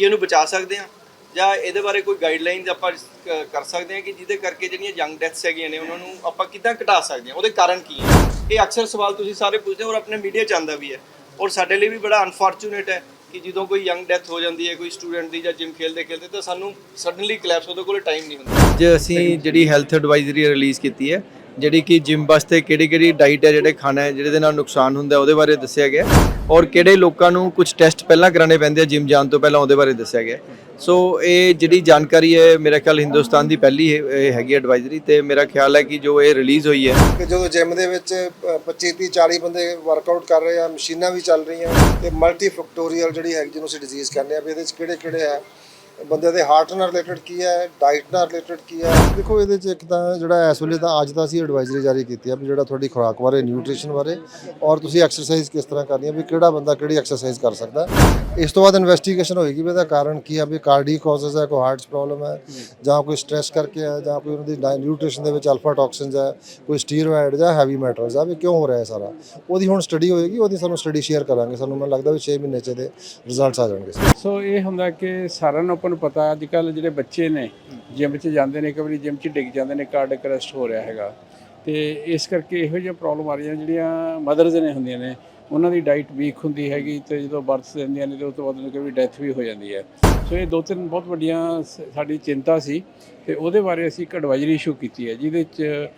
ਕੀ ਇਹਨੂੰ ਬਚਾ ਸਕਦੇ ਹਾਂ? ਜਾਂ ਇਹਦੇ ਬਾਰੇ ਕੋਈ ਗਾਈਡਲਾਈਨਸ ਆਪਾਂ ਕਰ ਸਕਦੇ ਹਾਂ ਕਿ ਜਿਹਦੇ ਕਰਕੇ ਜਿਹੜੀਆਂ ਯੰਗ ਡੈਥਸ ਹੈਗੀਆਂ ਨੇ ਉਹਨਾਂ ਨੂੰ ਆਪਾਂ ਕਿੱਦਾਂ ਘਟਾ ਸਕਦੇ ਹਾਂ? ਉਹਦੇ ਕਾਰਨ ਕੀ ਹੈ? ਇਹ ਅਕਸਰ ਸਵਾਲ ਤੁਸੀਂ ਸਾਰੇ ਪੁੱਛਦੇ ਹੋ ਔਰ ਆਪਣੇ ਮੀਡੀਆ ਚ ਆਉਂਦਾ ਵੀ ਹੈ। ਔਰ ਸਾਡੇ ਲਈ ਵੀ ਬੜਾ ਅਨਫੋਰਚੂਨੇਟ ਹੈ ਕਿ ਜਦੋਂ ਕੋਈ ਯੰਗ ਡੈਥ ਹੋ ਜਾਂਦੀ ਹੈ ਕੋਈ ਸਟੂਡੈਂਟ ਦੀ ਜਾਂ ਜਿਮ ਖੇਲਦੇ ਖੇਲਦੇ ਤਾਂ ਸਾਨੂੰ ਸਡਨਲੀ ਕਲੈਪਸ ਉਹਦੇ ਕੋਲ ਟਾਈਮ ਨਹੀਂ ਹੁੰਦਾ। ਅੱਜ ਅਸੀਂ ਜਿਹੜੀ ਹੈਲਥ ਐਡਵਾਈਜ਼ਰੀ ਰਿਲੀਜ਼ ਕੀਤੀ ਹੈ ਜਿਹੜੀ ਕਿ ਜਿਮ ਵਾਸਤੇ ਕਿਹੜੀ ਕਿਹੜੀ ਡਾਈਟ ਹੈ ਜਿਹੜੇ ਖਾਣਾ ਹੈ ਜਿਹਦੇ ਨਾਲ ਨੁਕਸਾਨ ਹੁੰਦਾ ਉਹਦੇ ਬਾਰੇ ਦੱਸਿਆ ਗਿਆ ਔਰ ਕਿਹੜੇ ਲੋਕਾਂ ਨੂੰ ਕੁਝ ਟੈਸਟ ਪਹਿਲਾਂ ਕਰਾਣੇ ਪੈਂਦੇ ਆ ਜਿਮ ਜਾਣ ਤੋਂ ਪਹਿਲਾਂ ਉਹਦੇ ਬਾਰੇ ਦੱਸਿਆ ਗਿਆ ਸੋ ਇਹ ਜਿਹੜੀ ਜਾਣਕਾਰੀ ਹੈ ਮੇਰਾ ਖਿਆਲ ਹਿੰਦੁਸਤਾਨ ਦੀ ਪਹਿਲੀ ਇਹ ਹੈਗੀ ਐਡਵਾਈਜ਼ਰੀ ਤੇ ਮੇਰਾ ਖਿਆਲ ਹੈ ਕਿ ਜੋ ਇਹ ਰਿਲੀਜ਼ ਹੋਈ ਹੈ ਕਿ ਜਦੋਂ ਜਿਮ ਦੇ ਵਿੱਚ ਅ, 25 30 40 ਬੰਦੇ ਵਰਕਆਊਟ ਕਰ ਰਹੇ ਆ ਮਸ਼ੀਨਾਂ ਵੀ ਚੱਲ ਰਹੀਆਂ ਤੇ ਮਲਟੀ ਫੈਕਟੋਰੀਅਲ ਜਿਹੜੀ ਹੈ ਜਿਹਨੂੰ ਅਸੀਂ ਡਿਜ਼ੀਜ਼ ਕਹਿੰਦੇ ਆ ਵੀ ਇਹਦੇ ਵਿੱਚ ਕਿਹੜੇ ਕਿਹੜੇ ਆ ਬੰਦੇ ਦੇ ਹਾਰਟ ਨਾਲ ਰਿਲੇਟਡ ਕੀ ਹੈ ਡਾਈਟ ਨਾਲ ਰਿਲੇਟਡ ਕੀ ਹੈ? ਦੇਖੋ ਇਹਦੇ ਚ ਇੱਕ ਤਾਂ ਜਿਹੜਾ ਇਸ ਵੇਲੇ ਤਾਂ ਅੱਜ ਤਾਂ ਅਸੀਂ ਐਡਵਾਈਜ਼ਰੀ ਜਾਰੀ ਕੀਤੀ ਆ ਵੀ ਜਿਹੜਾ ਤੁਹਾਡੀ ਖੁਰਾਕ ਬਾਰੇ ਨਿਊਟ੍ਰੀਸ਼ਨ ਬਾਰੇ ਔਰ ਤੁਸੀਂ ਐਕਸਰਸਾਈਜ਼ ਕਿਸ ਤਰ੍ਹਾਂ ਕਰਨੀ ਹੈ ਵੀ ਕਿਹੜਾ ਬੰਦਾ ਕਿਹੜੀ ਐਕਸਰਸਾਈਜ਼ ਕਰ ਸਕਦਾ। ਇਸ ਤੋਂ ਬਾਅਦ ਇਨਵੈਸਟੀਗੇਸ਼ਨ ਹੋਏਗੀ ਵੀ ਇਹਦਾ ਕਾਰਨ ਕੀ ਹੈ ਵੀ ਕਾਰਡੀਅਕ ਕਾਜ਼ਸ ਹੈ ਕੋਈ ਹਾਰਟ 'ਚ ਪ੍ਰੋਬਲਮ ਹੈ ਜਾਂ ਕੋਈ ਸਟ੍ਰੈਸ ਕਰਕੇ ਹੈ ਜਾਂ ਕੋਈ ਉਹਨਾਂ ਦੀ ਨਿਊਟ੍ਰੀਸ਼ਨ ਦੇ ਵਿੱਚ ਅਲਫਾ ਟੌਕਸਿਨਸ ਹੈ ਕੋਈ ਸਟੀਰੋਇਡ ਜਾਂ ਹੈਵੀ ਮੈਟਲਸ ਆ ਵੀ ਕਿਉਂ ਹੋ ਰਿਹਾ ਹੈ ਸਾਰਾ। ਉਹਦੀ ਹੁਣ ਸਟੱਡੀ ਹੋਏਗੀ ਉਹਦੀ ਸਾਨੂੰ ਸਟੱਡੀ ਸ਼ੇਅਰ ਕਰਾਂਗੇ ਸਾਨੂੰ ਮੈਨੂੰ ਲੱਗਦਾ ਵੀ 6 ਮਹੀਨੇ ਚ ਇਹਦੇ ਰਿਜ਼ਲਟਸ ਆ ਜਾਣਗੇ। ਸੋ ਇਹ ਹੁੰਦਾ ਕਿ ਸਾਰਿਆਂ ਨੂੰ ਆਪਾਂ ਨੂੰ ਪਤਾ ਅੱਜ ਕੱਲ ਜਿਹੜੇ ਬੱਚੇ ਨੇ ਜਿਮ 'ਚ ਜਾਂਦੇ ਨੇ ਕਈ ਵਾਰੀ ਜਿਮ 'ਚ ਡਿੱਗ ਜਾਂਦੇ ਨੇ ਕਾਰਡਿਕ ਅਰੈਸਟ ਹੋ ਰਿਹਾ ਹੈਗਾ। ਤੇ ਇਸ ਕਰਕੇ ਇਹੋ ਜਿਹੀਆਂ ਪ੍ਰੋਬਲਮ ਆ ਰਹੀਆਂ ਜਿਹੜੀਆਂ ਮਦਰਸ ਨੇ ਹੁੰਦੀਆਂ ਨੇ ਉਹਨਾਂ ਦੀ ਡਾਈਟ ਵੀਕ ਹੁੰਦੀ ਹੈਗੀ ਤੇ ਜਦੋਂ ਬਰਥ ਦਿੰਦੀਆਂ ਨੇ ਤੇ ਉਸ ਤੋਂ ਬਾਅਦ ਉਹਨਾਂ ਕਈ ਵਾਰੀ ਡੈਥ ਵੀ ਹੋ ਜਾਂਦੀ ਹੈ। ਸੋ ਇਹ ਦੋ ਤਿੰਨ ਬਹੁਤ ਵੱਡੀਆਂ ਸਾਡੀ ਚਿੰਤਾ ਸੀ ਤੇ ਉਹਦੇ ਬਾਰੇ ਅਸੀਂ ਇੱਕ ਐਡਵਾਈਜ਼ਰੀ ਇਸ਼ੂ ਕੀਤੀ ਹੈ ਜਿਹਦੇ 'ਚ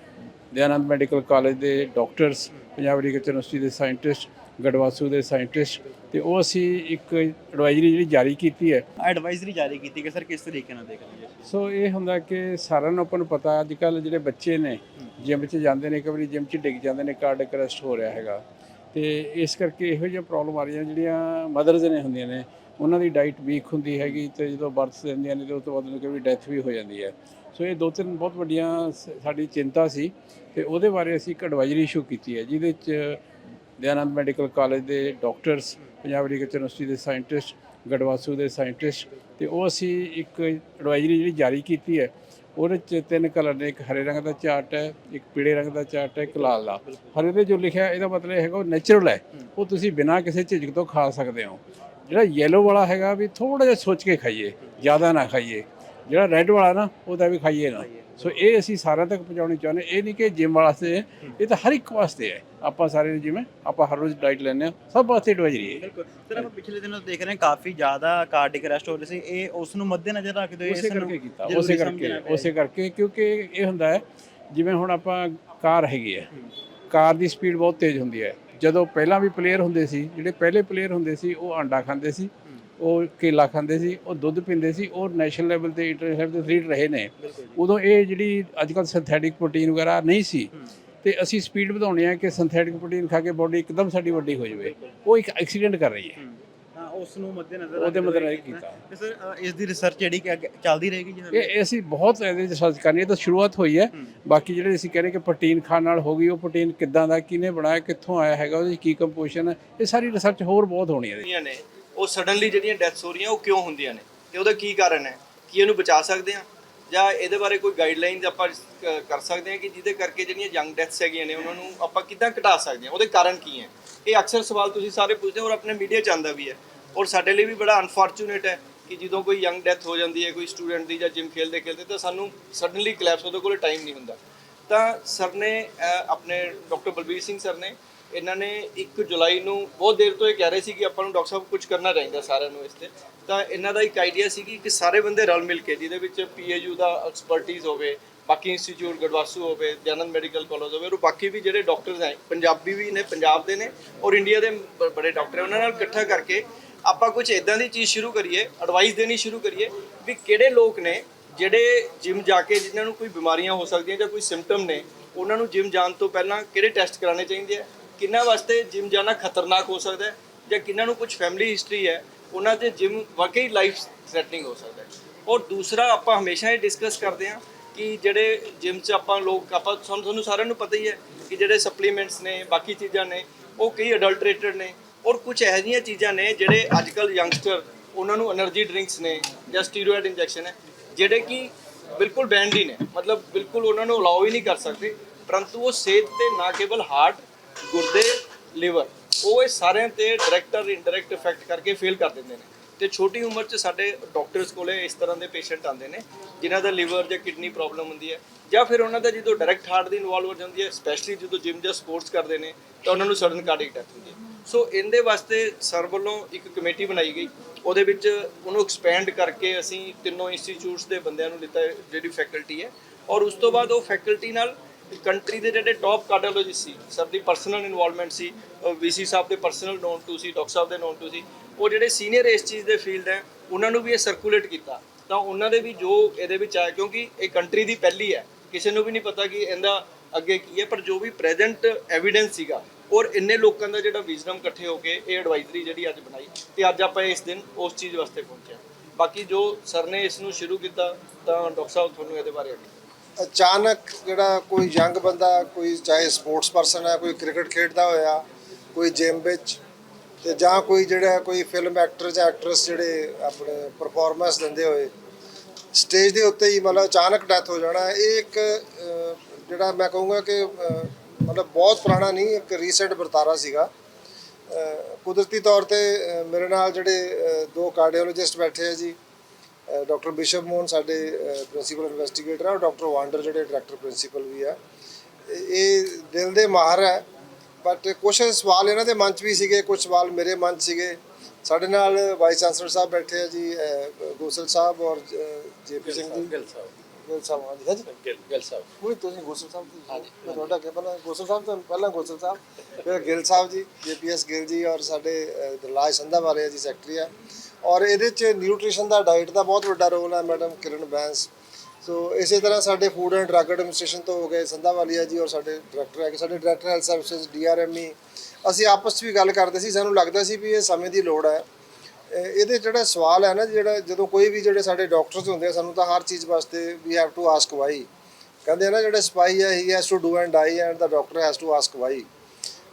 ਦਯਾਨੰਦ ਮੈਡੀਕਲ ਕਾਲਜ ਦੇ ਡਾਕਟਰਸ ਪੰਜਾਬ ਐਗਰੀਕਲਚਰ ਯੂਨੀਵਰਸਿਟੀ ਦੇ ਸਾਇੰਟਿਸਟ ਗੜਵਾਸੂ ਦੇ ਸਾਇੰਟਿਸਟ ਤੇ ਉਹ ਅਸੀਂ ਇੱਕ ਐਡਵਾਈਜ਼ਰੀ ਜਿਹੜੀ ਜਾਰੀ ਕੀਤੀ ਹੈ। ਐਡਵਾਈਜ਼ਰੀ ਜਾਰੀ ਕੀਤੀ ਕਿ ਸਰ ਕਿਸ ਤਰੀਕੇ ਨਾਲ ਦੇਖਣੀ ਹੈ ਸੋ ਇਹ ਹੁੰਦਾ ਕਿ ਸਾਰਿਆਂ ਨੂੰ ਆਪਾਂ ਨੂੰ ਪਤਾ ਅੱਜ ਕੱਲ ਜਿਹੜੇ ਬੱਚੇ ਨੇ ਜਿਮ 'ਚ ਜਾਂਦੇ ਨੇ ਕਈ ਵਾਰੀ ਜਿਮ 'ਚ ਡਿੱਗ ਜਾਂਦੇ ਨੇ ਕਾਰਡਿਕ ਅਰੈਸਟ ਹੋ ਰਿਹਾ ਹੈਗਾ। ਤੇ ਇਸ ਕਰਕੇ ਇਹੋ ਜਿਹੀਆਂ ਪ੍ਰੋਬਲਮ ਆ ਰਹੀਆਂ ਜਿਹੜੀਆਂ ਮਦਰਸ ਨੇ ਹੁੰਦੀਆਂ ਨੇ ਉਹਨਾਂ ਦੀ ਡਾਈਟ ਵੀਕ ਹੁੰਦੀ ਹੈਗੀ ਤੇ ਜਦੋਂ ਬਰਥ ਦਿੰਦੀਆਂ ਨੇ ਤੇ ਉਸ ਤੋਂ ਬਾਅਦ ਉਹਨਾਂ ਵਾਰੀ ਡੈਥ ਵੀ ਹੋ ਜਾਂਦੀ ਹੈ। ਸੋ ਇਹ ਦੋ ਤਿੰਨ ਬਹੁਤ ਵੱਡੀਆਂ ਸਾਡੀ ਚਿੰਤਾ ਸੀ ਤੇ ਉਹਦੇ ਬਾਰੇ ਅਸੀਂ ਇੱਕ ਐਡਵਾਈਜ਼ਰੀ ਇਸ਼ੂ ਕੀਤੀ ਹੈ ਜਿਹਦੇ 'ਚ ਦਿਆਨੰਦ ਮੈਡੀਕਲ ਕਾਲਜ ਦੇ ਡਾਕਟਰਸ ਪੰਜਾਬ ਐਗਰੀਕਲਚਰ ਯੂਨੀਵਰਸਿਟੀ ਦੇ ਸਾਇੰਟਿਸਟ ਗੜਵਾਸੂ ਦੇ ਸਾਇੰਟਿਸਟ ਤੇ ਉਹ ਅਸੀਂ ਇੱਕ ਐਡਵਾਈਜ਼ਰੀ ਜਿਹੜੀ ਜਾਰੀ ਕੀਤੀ ਹੈ, ਉਹਦੇ ਚ ਤਿੰਨ ਕਲਰ ਨੇ, ਇੱਕ ਹਰੇ ਰੰਗ ਦਾ ਚਾਰਟ ਹੈ, ਇੱਕ ਪੀਲੇ ਰੰਗ ਦਾ ਚਾਰਟ ਹੈ, ਇੱਕ ਲਾਲ ਦਾ। ਹਰੇ ਦੇ ਜੋ ਲਿਖਿਆ ਇਹਦਾ ਮਤਲਬ ਇਹ ਹੈਗਾ ਉਹ ਨੇਚਰਲ ਹੈ। ਉਹ ਤੁਸੀਂ ਬਿਨਾਂ ਕਿਸੇ ਝਿਜਕ ਤੋਂ ਖਾ ਸਕਦੇ ਹੋ। ਜਿਹੜਾ ਯੈਲੋ ਵਾਲਾ ਹੈਗਾ ਵੀ ਥੋੜਾ ਜਿਹਾ ਸੋਚ ਕੇ ਖਾਈਏ, ਜ਼ਿਆਦਾ ਨਾ ਖਾਈਏ। ਜਿਹੜਾ ਰੈੱਡ ਵਾਲਾ ਨਾ, ਉਹਦਾ ਵੀ ਖਾਈਏ ਨਾ। ਸੋ ਇਹ ਅਸੀਂ ਸਾਰਿਆਂ ਤੱਕ ਪਹੁੰਚਾਉਣੀ ਚਾਹੁੰਦੇ ਇਹ ਨਹੀਂ ਕਿ ਜਿਮ ਵਾਸਤੇ ਇਹ ਤਾਂ ਹਰ ਇੱਕ ਵਾਸਤੇ ਹੈ। ਆਪਾਂ ਸਾਰੇ ਜਿਵੇਂ ਆਪਾਂ ਹਰ ਰੋਜ਼ ਡਾਈਟ ਲੈਂਦੇ ਹਾਂ ਸਭ ਵਾਸਤੇ ਐਡਵਾਈਜ਼ਰੀ ਹੈ। ਬਿਲਕੁਲ। ਸਰ ਆਪਾਂ ਪਿਛਲੇ ਦਿਨੋਂ ਦੇਖ ਰਹੇ ਹਾਂ ਕਾਫੀ ਜ਼ਿਆਦਾ ਕਾਰਡਿਕ ਅਰੈਸਟ ਹੋ ਰਹੇ ਸੀ। ਇਹ ਉਸ ਨੂੰ ਮੱਦੇਨਜ਼ਰ ਰੱਖਦੇ ਹੋਏ ਇਸ ਕਰਕੇ ਕੀਤਾ ਉਸੇ ਕਰਕੇ। ਉਸੇ ਕਰਕੇ ਕਿਉਂਕਿ ਇਹ ਹੁੰਦਾ ਹੈ ਜਿਵੇਂ ਹੁਣ ਆਪਾਂ ਕਾਰ ਹੈਗੀ ਹੈ ਕਾਰ ਦੀ ਸਪੀਡ ਬਹੁਤ ਤੇਜ਼ ਹੁੰਦੀ ਹੈ। ਜਦੋਂ ਪਹਿਲਾਂ ਵੀ ਪਲੇਅਰ ਹੁੰਦੇ ਸੀ ਜਿਹੜੇ ਪਹਿਲੇ ਪਲੇਅਰ ਹੁੰਦੇ ਸੀ ਉਹ ਅੰਡਾ ਖਾਂਦੇ ਸੀ ਉਹ ਕੇਲਾ ਖਾਂਦੇ ਸੀ ਉਹ ਦੁੱਧ ਪੀਂਦੇ ਸੀ ਉਹ ਨੈਸ਼ਨਲ ਲੈਵਲ ਤੇ ਇੰਟਰਨੈਸ਼ਨਲ ਤੇ ਐਥਲੀਟ ਰਹੇ ਨੇ। ਉਦੋਂ ਇਹ ਜਿਹੜੀ ਅੱਜ ਕੱਲ੍ਹ ਸਿੰਥੈਟਿਕ ਪ੍ਰੋਟੀਨ ਵਗੈਰਾ ਨਹੀਂ ਸੀ ਤੇ ਅਸੀਂ ਸਪੀਡ ਵਧਾਉਣੀ ਹੈ ਕਿ ਸਿੰਥੈਟਿਕ ਪ੍ਰੋਟੀਨ ਖਾ ਕੇ ਬਾਡੀ ਇੱਕਦਮ ਸਾਡੀ ਵੱਡੀ ਹੋ ਜਾਵੇ। ਉਹ ਇੱਕ ਐਕਸੀਡੈਂਟ ਕਰ ਰਹੀ ਹੈ। ਹਾਂ ਉਸ ਨੂੰ ਮੱਦੇਨਜ਼ਰ ਉਹਦੇ ਰੱਖਦੇ ਹੋਏ ਮੱਦੇਨਜ਼ਰ ਕੀਤਾ। ਤੇ ਸਰ ਇਸ ਦੀ ਰਿਸਰਚ ਜਿਹੜੀ ਚੱਲਦੀ ਰਹੇਗੀ ਜੀ ਇਹ ਇਹ ਅਸੀਂ ਬਹੁਤ ਇਹਦੇ ਚ ਸਰਚ ਕਰਨੀ ਹੈ ਤਾਂ ਸ਼ੁਰੂਆਤ ਹੋਈ ਹੈ। ਬਾਕੀ ਜਿਹੜੇ ਅਸੀਂ ਕਹਿੰਦੇ ਕਿ ਪ੍ਰੋਟੀਨ ਖਾਣ ਨਾਲ ਹੋ ਗਈ ਉਹ ਪ੍ਰੋਟੀਨ ਕਿੱਦਾਂ ਦਾ ਕਿਹਨੇ ਬਣਾਇਆ ਕਿੱਥੋਂ ਆਇਆ ਹੈਗਾ ਉਹਦੀ ਕੀ ਕੰਪੋਜੀਸ਼ਨ ਹੈ ਇਹ ਸਾਰੀ ਰਿਸਰਚ ਹੋਰ ਬਹੁਤ ਹੋਣੀ ਹੈ। ਉਹ ਸਡਨਲੀ ਜਿਹੜੀਆਂ ਡੈਥਸ ਹੋ ਰਹੀਆਂ, ਉਹ ਕਿਉਂ ਹੁੰਦੀਆਂ ਨੇ? ਤੇ ਉਹਦਾ ਕੀ ਕਾਰਨ ਹੈ? ਕੀ ਇਹਨੂੰ ਬਚਾ ਸਕਦੇ ਹਾਂ? ਜਾਂ ਇਹਦੇ ਬਾਰੇ ਕੋਈ ਗਾਈਡਲਾਈਨਸ ਆਪਾਂ ਕਰ ਸਕਦੇ ਹਾਂ ਕਿ ਜਿਹਦੇ ਕਰਕੇ ਜਿਹੜੀਆਂ ਯੰਗ ਡੈਥਸ ਹੈਗੀਆਂ ਨੇ, ਉਹਨਾਂ ਨੂੰ ਆਪਾਂ ਕਿੱਦਾਂ ਘਟਾ ਸਕਦੇ ਹਾਂ? ਉਹਦੇ ਕਾਰਨ ਕੀ ਹੈ? ਇਹ ਅਕਸਰ ਸਵਾਲ ਤੁਸੀਂ ਸਾਰੇ ਪੁੱਛਦੇ ਹੋ ਔਰ ਆਪਣੇ ਮੀਡੀਆ ਚ ਆਉਂਦਾ ਵੀ ਹੈ। ਔਰ ਸਾਡੇ ਲਈ ਵੀ ਬੜਾ ਅਨਫੋਰਚੂਨੇਟ ਹੈ ਕਿ ਜਦੋਂ ਕੋਈ ਯੰਗ ਡੈਥ ਹੋ ਜਾਂਦੀ ਹੈ, ਕੋਈ ਸਟੂਡੈਂਟ ਦੀ ਜਾਂ ਜਿਮ ਖੇਲਦੇ ਖੇਲਦੇ, ਤਾਂ ਸਾਨੂੰ ਸਡਨਲੀ ਕਲੈਪਸ ਉਹਦੇ ਕੋਲ ਟਾਈਮ ਨਹੀਂ ਹੁੰਦਾ। ਤਾਂ ਸਰ ਨੇ ਆਪਣੇ ਡਾਕਟਰ ਬਲਬੀਰ ਸਿੰਘ ਸਰ ਨੇ ਇਹਨਾਂ ਨੇ 1 ਜੁਲਾਈ ਨੂੰ ਬਹੁਤ ਦੇਰ ਤੋਂ ਇਹ ਕਹਿ ਰਹੇ ਸੀ ਕਿ ਆਪਾਂ ਨੂੰ ਡਾਕਟਰ ਸਾਹਿਬ ਕੁਝ ਕਰਨਾ ਚਾਹੀਦਾ ਸਾਰਿਆਂ ਨੂੰ ਇਸ ਤੇ। ਤਾਂ ਇਹਨਾਂ ਦਾ ਇੱਕ ਆਈਡੀਆ ਸੀ ਕਿ ਸਾਰੇ ਬੰਦੇ ਰਲ ਮਿਲ ਕੇ, ਜਿਹਦੇ ਵਿੱਚ ਪੀਏਯੂ ਦਾ ਐਕਸਪਰਟਿਜ਼ ਹੋਵੇ, ਬਾਕੀ ਇੰਸਟੀਚਿਊਟ ਗੜਵਾਸੂ ਹੋਵੇ ਦਯਾਨੰਦ ਮੈਡੀਕਲ ਕਾਲਜ ਹੋਵੇ, ਔਰ ਬਾਕੀ ਵੀ ਜਿਹੜੇ ਡਾਕਟਰਸ ਹੈ, ਪੰਜਾਬੀ ਵੀ ਨੇ, ਪੰਜਾਬ ਦੇ ਨੇ, ਔਰ ਇੰਡੀਆ ਦੇ ਬ- ਬੜੇ ਡਾਕਟਰ ਹੈ, ਉਹਨਾਂ ਨਾਲ ਇਕੱਠਾ ਕਰਕੇ ਆਪਾਂ ਕੁਝ ਇਦਾਂ ਦੀ ਚੀਜ਼ ਸ਼ੁਰੂ ਕਰੀਏ ਐਡਵਾਈਸ ਦੇਣੀ ਸ਼ੁਰੂ ਕਰੀਏ ਵੀ ਕਿਹੜੇ ਲੋਕ ਨੇ ਜਿਹੜੇ ਜਿਮ ਜਾ ਕੇ ਜਿਨ੍ਹਾਂ ਨੂੰ ਕੋਈ ਬਿਮਾਰੀਆਂ ਹੋ ਸਕਦੀਆਂ ਜਾਂ ਕੋਈ ਸਿੰਪਟਮ ਨੇ, ਉਹਨਾਂ ਨੂੰ ਜਿਮ ਜਾਣ ਤੋਂ ਪਹਿਲਾਂ ਕਿਹੜੇ ਟੈਸਟ ਕਰਾਉਣੇ ਚਾਹੀਦੇ ਆ ਕਿੰਨਾ ਵਾਸਤੇ ਜਿਮ ਜਾਣਾ ਖਤਰਨਾਕ ਹੋ ਸਕਦਾ ਹੈ ਜਾਂ ਕਿੰਨਾ ਨੂੰ ਕੁਝ ਫੈਮਿਲੀ ਹਿਸਟਰੀ ਹੈ, ਉਹਨਾਂ ਦੇ ਜਿਮ ਵਾਕਈ ਲਾਈਫ ਸੈਟਿੰਗ ਹੋ ਸਕਦਾ ਹੈ। ਔਰ ਦੂਸਰਾ, ਆਪਾਂ ਹਮੇਸ਼ਾ ਇਹ ਡਿਸਕਸ ਕਰਦੇ ਹਾਂ ਕਿ ਜਿਹੜੇ ਜਿਮ 'ਚ ਆਪਾਂ ਲੋਕ, ਆਪਾਂ ਤੁਹਾਨੂੰ ਸਾਰਿਆਂ ਨੂੰ ਪਤਾ ਹੀ ਹੈ ਕਿ ਜਿਹੜੇ ਸਪਲੀਮੈਂਟਸ ਨੇ, ਬਾਕੀ ਚੀਜ਼ਾਂ ਨੇ, ਉਹ ਕਈ ਅਡਲਟਰੇਟਡ ਨੇ ਔਰ ਕੁਝ ਇਹੋ ਜਿਹੀਆਂ ਚੀਜ਼ਾਂ ਨੇ ਜਿਹੜੇ ਅੱਜ ਕੱਲ ਯੰਗਸਟਰ ਉਹਨਾਂ ਨੂੰ એનર્ਜੀ ਡਰਿੰਕਸ ਨੇ ਜਾਂ ਸਟੀਰੋਇਡ ਇੰਜੈਕਸ਼ਨ ਹੈ, ਜਿਹੜੇ ਕਿ ਬਿਲਕੁਲ ਬੈਂਡ ਹੀ ਨੇ। ਮਤਲਬ ਬਿਲਕੁਲ ਉਹਨਾਂ ਨੂੰ ਅਲਾਉ ਹੀ ਨਹੀਂ ਕਰ ਸਕਦੇ, ਪਰੰਤੂ ਉਹ ਸਿਹਤ ਤੇ ਨਾ ਕੇਵਲ ਹਾਰਟ ਗੁਰਦੇ ਲਿਵਰ ਉਹ ਇਹ ਸਾਰਿਆਂ ਤੇ ਡਾਇਰੈਕਟ ਔਰ ਇਨਡਾਇਰੈਕਟ ਇਫੈਕਟ ਕਰਕੇ ਫੇਲ ਕਰ ਦਿੰਦੇ ਨੇ। ਤੇ ਛੋਟੀ ਉਮਰ 'ਚ ਸਾਡੇ ਡਾਕਟਰਸ ਕੋਲੇ ਇਸ ਤਰ੍ਹਾਂ ਦੇ ਪੇਸ਼ੈਂਟ ਆਉਂਦੇ ਨੇ, ਜਿਨ੍ਹਾਂ ਦਾ ਲਿਵਰ ਜਾਂ ਕਿਡਨੀ ਪ੍ਰੋਬਲਮ ਹੁੰਦੀ ਹੈ। ਜਾਂ ਫਿਰ ਉਹਨਾਂ ਦਾ ਜਦੋਂ ਡਾਇਰੈਕਟ ਹਾਰਟ ਦੀ ਇਨਵੋਲਵ ਹੋ ਜਾਂਦੀ ਹੈ ਸਪੈਸ਼ਲੀ ਜਦੋਂ ਜਿਮ ਜਾਂ ਸਪੋਰਟਸ ਕਰਦੇ ਨੇ, ਤਾਂ ਉਹਨਾਂ ਨੂੰ ਸਡਨ ਕਾਰਡਿਕ ਡੈਥ ਹੁੰਦੀ ਹੈ। ਸੋ ਇਹਦੇ ਵਾਸਤੇ ਸਰ ਵੱਲੋਂ ਇੱਕ ਕਮੇਟੀ ਬਣਾਈ ਗਈ। ਉਹਦੇ ਵਿੱਚ ਉਹਨੂੰ ਐਕਸਪੈਂਡ ਕਰਕੇ ਅਸੀਂ ਤਿੰਨੋਂ ਇੰਸਟੀਚਿਊਟਸ ਦੇ ਬੰਦਿਆਂ ਨੂੰ ਲਿੱਤਾ ਜਿਹੜੀ ਫੈਕਲਟੀ ਹੈ। ਔਰ ਉਸ ਤੋਂ ਬਾਅਦ ਉਹ ਫੈਕਲਟੀ ਨਾਲ ਕੰਟਰੀ ਦੇ ਜਿਹੜੇ ਟੌਪ ਕਾਰਡੀਓਲੋਜਿਸਟ ਸੀ ਸਰ ਦੀ ਪਰਸਨਲ ਇਨਵੋਲਵਮੈਂਟ ਸੀ ਵੀਸੀ ਸਾਹਿਬ ਦੇ ਪਰਸਨਲ ਨੋਨ ਟੂ ਸੀ ਡਾਕਟਰ ਸਾਹਿਬ ਦੇ ਨੋਨ ਟੂ ਸੀ, ਉਹ ਜਿਹੜੇ ਸੀਨੀਅਰ ਇਸ ਚੀਜ਼ ਦੇ ਫੀਲਡ ਹੈ, ਉਹਨਾਂ ਨੂੰ ਵੀ ਇਹ ਸਰਕੂਲੇਟ ਕੀਤਾ। ਤਾਂ ਉਹਨਾਂ ਦੇ ਵੀ ਜੋ ਇਹਦੇ ਵਿੱਚ ਆਇਆ, ਕਿਉਂਕਿ ਇਹ ਕੰਟਰੀ ਦੀ ਪਹਿਲੀ ਹੈ, ਕਿਸੇ ਨੂੰ ਵੀ ਨਹੀਂ ਪਤਾ ਕਿ ਇਹਦਾ ਅੱਗੇ ਕੀ ਹੈ, ਪਰ ਜੋ ਵੀ ਪ੍ਰੈਜ਼ੈਂਟ ਐਵੀਡੈਂਸ ਸੀਗਾ, ਔਰ ਇੰਨੇ ਲੋਕਾਂ ਦਾ ਜਿਹੜਾ ਵਿਜ਼ਡਮ ਇਕੱਠੇ ਹੋ ਕੇ ਇਹ ਐਡਵਾਈਜ਼ਰੀ ਜਿਹੜੀ ਅੱਜ ਬਣਾਈ, ਤੇ ਅੱਜ ਆਪਾਂ ਇਸ ਦਿਨ ਉਸ ਚੀਜ਼ ਵਾਸਤੇ ਪਹੁੰਚੇ ਬਾਕੀ ਜੋ ਸਰ ਨੇ ਇਸ ਨੂੰ ਸ਼ੁਰੂ ਕੀਤਾ, ਤਾਂ ਡਾਕਟਰ ਸਾਹਿਬ ਤੁਹਾਨੂੰ ਇਹਦੇ ਬਾਰੇ ਅੱਗੇ ਅਚਾਨਕ ਜਿਹੜਾ ਕੋਈ ਯੰਗ ਬੰਦਾ, ਕੋਈ ਚਾਹੇ ਸਪੋਰਟਸ ਪਰਸਨ ਹੈ, ਕੋਈ ਕ੍ਰਿਕਟ ਖੇਡਦਾ ਹੋਇਆ, ਕੋਈ ਜਿਮ ਵਿੱਚ ਤੇ ਜਾਂ ਕੋਈ ਜਿਹੜਾ ਕੋਈ ਫਿਲਮ ਐਕਟਰ ਜਾਂ ਐਕਟਰਸ ਜਿਹੜੇ ਆਪਣੇ ਪਰਫਾਰਮੈਂਸ ਦਿੰਦੇ ਹੋਏ ਸਟੇਜ ਦੇ ਉੱਤੇ ਹੀ ਮਤਲਬ ਅਚਾਨਕ ਡੈਥ ਹੋ ਜਾਣਾ, ਇਹ ਇੱਕ ਜਿਹੜਾ ਮੈਂ ਕਹੂੰਗਾ ਕਿ ਮਤਲਬ ਬਹੁਤ ਪੁਰਾਣਾ ਨਹੀਂ, ਇੱਕ ਰੀਸੈਂਟ ਵਰਤਾਰਾ ਸੀਗਾ। ਕੁਦਰਤੀ ਤੌਰ ਤੇ ਮੇਰੇ ਨਾਲ ਜਿਹੜੇ ਦੋ ਕਾਰਡੀਓਲੋਜਿਸਟ ਬੈਠੇ ਆ ਜੀ। ਡਾਕਟਰ ਬਿਸ਼ਪ ਮੋਹਨ ਸਾਡੇ ਪ੍ਰਿੰਸੀਪਲ ਇਨਵੈਸਟੀਗੇਟਰ ਆ ਡਾਕਟਰ ਵਾਂਡਰ ਜਿਹੜੇ ਡਾਇਰੈਕਟਰ ਪ੍ਰਿੰਸੀਪਲ ਵੀ ਆ। ਇਹ- ਦਿਲ ਦੇ ਮਾਹਰ ਹੈ ਬਟ ਕੁਝ ਸਵਾਲ ਇਹਨਾਂ ਦੇ ਮਨ 'ਚ ਵੀ ਸੀਗੇ ਕੁਝ ਸਵਾਲ ਮੇਰੇ ਮਨ 'ਚ ਸੀਗੇ। ਸਾਡੇ ਨਾਲ ਵਾਈਸ ਚਾਂਸਲਰ ਸਾਹਿਬ ਬੈਠੇ ਆ ਜੀ ਗੋਸਲ ਸਾਹਿਬ ਔਰ ਜੇਪੀ ਸਿੰਘ ਜੀ। ਗਿੱਲ ਸਾਹਿਬ। ਗਿੱਲ ਸਾਹਿਬ ਹਾਂਜੀ ਹਾਂਜੀ। ਗਿੱਲ ਗਿੱਲ ਸਾਹਿਬ। ਕੋਈ ਤੁਸੀਂ ਗੋਸਲ ਸਾਹਿਬ ਦੀ ਹਾਂਜੀ। ਮੈਂ ਤੁਹਾਡਾ ਅੱਗੇ ਪਹਿਲਾਂ ਗੋਸਲ ਸਾਹਿਬ ਤੋਂ ਪਹਿਲਾਂ ਗੋਸਲ ਸਾਹਿਬ ਫਿਰ ਗਿੱਲ ਸਾਹਿਬ ਜੀ ਜੇਪੀਐਸ ਗਿੱਲ ਜੀ ਔਰ ਸਾਡੇ ਦਰਲਾਜ ਸੰਧਾ ਵਾਲੇ ਜੀ ਸੈਕਟਰੀ ਆ। ਔਰ ਇਹਦੇ 'ਚ ਨਿਊਟ੍ਰੀਸ਼ਨ ਦਾ ਡਾਈਟ ਦਾ ਬਹੁਤ ਵੱਡਾ ਰੋਲ ਹੈ ਮੈਡਮ ਕਿਰਨ ਬੈਂਸ। ਸੋ ਇਸੇ ਤਰ੍ਹਾਂ ਸਾਡੇ ਫੂਡ ਐਂਡ ਡਰੱਗ ਐਡਮਿਨਿਸਟ੍ਰੇਸ਼ਨ ਤੋਂ ਹੋ ਗਏ ਸੰਧਾ ਵਾਲੀਆ ਜੀ ਔਰ ਸਾਡੇ ਡਾਇਰੈਕਟਰ ਹੈਗੇ, ਸਾਡੇ ਡਾਇਰੈਕਟਰ ਹੈਲਥ ਸਰਵਿਸਿਜ਼ ਡੀਆਰਐਮਈ ਅਸੀਂ ਆਪਸ 'ਚ ਵੀ ਗੱਲ ਕਰਦੇ ਸੀ, ਸਾਨੂੰ ਲੱਗਦਾ ਸੀ ਵੀ ਇਹ ਸਮੇਂ ਦੀ ਲੋੜ ਹੈ। ਇਹਦੇ ਜਿਹੜਾ ਸਵਾਲ ਹੈ ਨਾ, ਜਿਹੜਾ ਜਦੋਂ ਕੋਈ ਵੀ ਜਿਹੜੇ ਸਾਡੇ ਡਾਕਟਰਸ ਹੁੰਦੇ ਆ, ਸਾਨੂੰ ਤਾਂ ਹਰ ਚੀਜ਼ ਵਾਸਤੇ we have to ask why ਕਹਿੰਦੇ ਆ ਨਾ, ਜਿਹੜੇ ਸਪਾਈ ਹੈ he has to do and die and the doctor has to ask why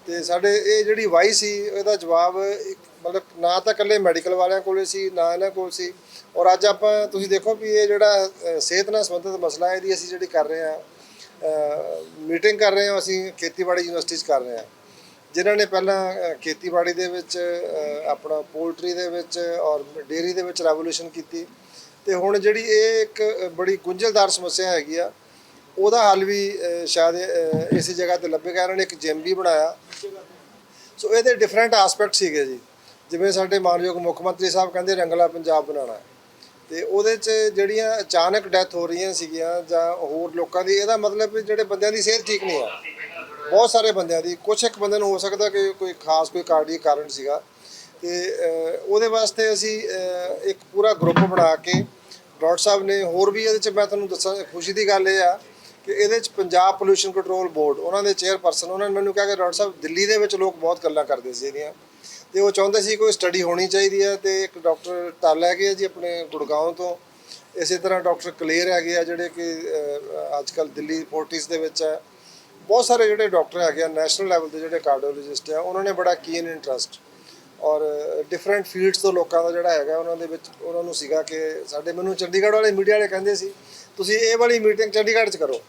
ਤੇ ਸਾਡੇ ਇਹ ਜਿਹੜੀ ਵਾਈ ਸੀ, ਇਹਦਾ ਜਵਾਬ ਮਤਲਬ ਨਾ ਤਾਂ ਇਕੱਲੇ ਮੈਡੀਕਲ ਵਾਲਿਆਂ ਕੋਲੇ ਸੀ, ਨਾ ਇਹਨਾਂ ਕੋਲ ਸੀ। ਔਰ ਅੱਜ ਆਪਾਂ ਤੁਸੀਂ ਦੇਖੋ ਵੀ ਇਹ ਜਿਹੜਾ ਸਿਹਤ ਨਾਲ ਸੰਬੰਧਿਤ ਮਸਲਾ ਹੈ ਇਹਦੀ ਅਸੀਂ ਜਿਹੜੀ ਕਰ ਰਹੇ ਹਾਂ ਮੀਟਿੰਗ ਕਰ ਰਹੇ ਹਾਂ, ਅਸੀਂ ਖੇਤੀਬਾੜੀ ਯੂਨੀਵਰਸਿਟੀ 'ਚ ਕਰ ਰਹੇ ਹਾਂ। ਜਿਨ੍ਹਾਂ ਨੇ ਪਹਿਲਾਂ ਖੇਤੀਬਾੜੀ ਦੇ ਵਿੱਚ ਆਪਣਾ ਪੋਲਟਰੀ ਦੇ ਵਿੱਚ ਔਰ ਡੇਅਰੀ ਦੇ ਵਿੱਚ ਰੈਵੋਲੂਸ਼ਨ ਕੀਤੀ। ਤੇ ਹੁਣ ਜਿਹੜੀ ਇਹ ਇੱਕ ਬੜੀ ਗੁੰਝਲਦਾਰ ਸਮੱਸਿਆ ਹੈਗੀ ਆ ਉਹਦਾ ਹੱਲ ਵੀ ਸ਼ਾਇਦ ਅ, ਇਸੇ ਜਗ੍ਹਾ ਤੇ ਲੱਭੇਗਾ ਇਹਨਾਂ ਨੇ ਇੱਕ ਜਿਮ ਵੀ ਬਣਾਇਆ। ਸੋ ਇਹਦੇ ਡਿਫਰੈਂਟ ਐਸਪੈਕਟ ਸੀਗੇ ਜੀ। ਜਿਵੇਂ ਸਾਡੇ ਮਾਨਯੋਗ ਮੁੱਖ ਮੰਤਰੀ ਸਾਹਿਬ ਕਹਿੰਦੇ ਰੰਗਲਾ ਪੰਜਾਬ ਬਣਾਉਣਾ। ਹੈ। ਤੇ ਉਹਦੇ 'ਚ ਜਿਹੜੀਆਂ ਅਚਾਨਕ ਡੈਥ ਹੋ ਰਹੀਆਂ ਸੀਗੀਆਂ ਜਾਂ ਹੋਰ ਲੋਕਾਂ ਦੀ ਇਹਦਾ ਮਤਲਬ ਵੀ ਜਿਹੜੇ ਬੰਦਿਆਂ ਦੀ ਸਿਹਤ ਠੀਕ ਨਹੀਂ ਆ। ਬਹੁਤ ਸਾਰੇ ਬੰਦਿਆਂ ਦੀ। ਕੁਝ ਇੱਕ ਬੰਦੇ ਨੂੰ ਹੋ ਸਕਦਾ ਕਿ ਕੋਈ ਖਾਸ ਕੋਈ ਕਾਰਡੀਅਕ ਕਾਰਨ ਸੀਗਾ। ਤੇ ਉਹਦੇ ਵਾਸਤੇ ਅਸੀਂ ਇੱਕ ਪੂਰਾ ਗਰੁੱਪ ਬਣਾ ਕੇ ਡਾਕਟਰ ਸਾਹਿਬ ਨੇ ਹੋਰ ਵੀ ਇਹਦੇ 'ਚ ਮੈਂ ਤੁਹਾਨੂੰ ਦੱਸਾਂ ਖੁਸ਼ੀ ਦੀ ਗੱਲ ਇਹ ਆ ਕਿ ਇਹਦੇ 'ਚ ਪੰਜਾਬ ਪੋਲੂਸ਼ਨ ਕੰਟਰੋਲ ਬੋਰਡ ਉਹਨਾਂ ਦੇ ਚੇਅਰਪਰਸਨ ਉਹਨਾਂ ਨੇ ਮੈਨੂੰ ਕਿਹਾ ਕਿ ਡਾਕਟਰ ਸਾਹਿਬ, ਦਿੱਲੀ ਦੇ ਵਿੱਚ ਲੋਕ ਬਹੁਤ ਗੱਲਾਂ ਕਰਦੇ ਸੀ ਇਹਦੀਆਂ। ਤੇ ਉਹ ਚਾਹੁੰਦੇ ਸੀ ਕੋਈ ਸਟੱਡੀ ਹੋਣੀ ਚਾਹੀਦੀ ਹੈ ਤੇ ਇੱਕ ਡਾਕਟਰ ਟੱਲ ਹੈਗੇ ਆ ਜੀ ਆਪਣੇ ਗੁੜਗਾਉਂ ਤੋਂ। ਇਸੇ ਤਰ੍ਹਾਂ ਡਾਕਟਰ ਕਲੇਰ ਹੈਗੇ ਆ ਜਿਹੜੇ ਕਿ ਅੱਜ ਕੱਲ ਦਿੱਲੀ ਫੋਰਟਿਸ ਦੇ ਵਿੱਚ ਹੈ। ਬਹੁਤ ਸਾਰੇ ਜਿਹੜੇ ਡਾਕਟਰ ਹੈਗੇ ਆ ਨੈਸ਼ਨਲ ਲੈਵਲ ਦੇ ਜਿਹੜੇ ਕਾਰਡੀਓਲੋਜਿਸਟ ਆ, ਉਹਨਾਂ ਨੇ ਬੜਾ ਕੀਨ ਇੰਟਰਸਟ ਔਰ ਡਿਫਰੈਂਟ ਫੀਲਡਸ ਤੋਂ ਲੋਕਾਂ ਦਾ ਜਿਹੜਾ ਹੈਗਾ, ਉਹਨਾਂ ਦੇ ਵਿੱਚ, ਉਹਨਾਂ ਨੂੰ ਸੀਗਾ ਕਿ ਸਾਡੇ, ਮੈਨੂੰ ਚੰਡੀਗੜ੍ਹ ਵਾਲੇ ਮੀਡੀਆ ਵਾਲੇ ਕਹਿੰਦੇ ਸੀ ਤੁਸੀਂ ਇਹ ਵਾਲੀ ਮੀਟਿੰਗ ਚੰਡੀਗੜ੍ਹ 'ਚ ਕਰੋ।